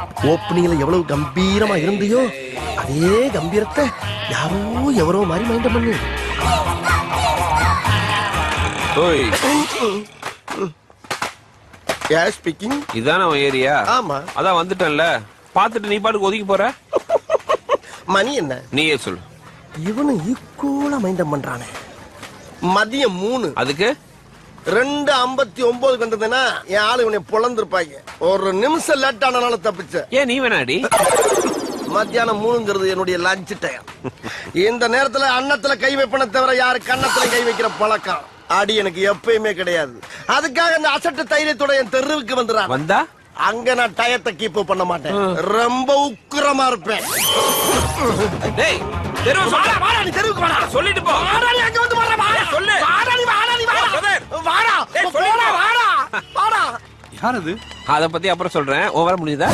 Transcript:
ஓப்பனிங்ல எவ்வளவு கம்பீரமா இருந்தியோ அதே கம்பீரத்தை யாரோ எவரோ மாதிரி மைண்டம் பண்ணு. ஓய். ஸ்பீக்கிங் இதான உன் ஏரியா ஆமா. அதான் வந்துட்டேன்ல. பாத்துட்டு நீ பாட்டுக்கு ஒதுக்கி போற? மணி என்ன? நீயே சொல்லு. இவனு ஈக்குவலா மைண்டம் பண்றானே. மதியம் மூணு. அதுக்கு? ரெண்டு ஐம்பத்தி ஒன்பதுக்கு வந்ததுன்னா என் ஆளு இவனை பொழந்திருப்பாங்க. ஒரு நிமிஷம் லேட் ஆனனால தப்பிச்ச. ஏன் நீ வேணாடி மத்தியானம் மூணுங்கிறது என்னுடைய லஞ்ச் டைம் இந்த நேரத்துல அன்னத்துல கை வைப்பன தவிர யாரு கன்னத்துல கை வைக்கிற பழக்கம்? அடி எனக்கு எப்பயுமே கிடையாது. அதுக்காக அந்த அசட்டு தைரியத்தோட என் தெருவுக்கு வந்துடுறான் வந்தா? அங்க நான் டயத்தை கீப் பண்ண மாட்டேன். ரொம்ப உக்கிரமா இருப்பேன். தெருவுக்கு வாடா. ஏய், சொல்லிட்டு அத பத்தி அப்புறம் சொல்றேன். ஓவரா முடியுதா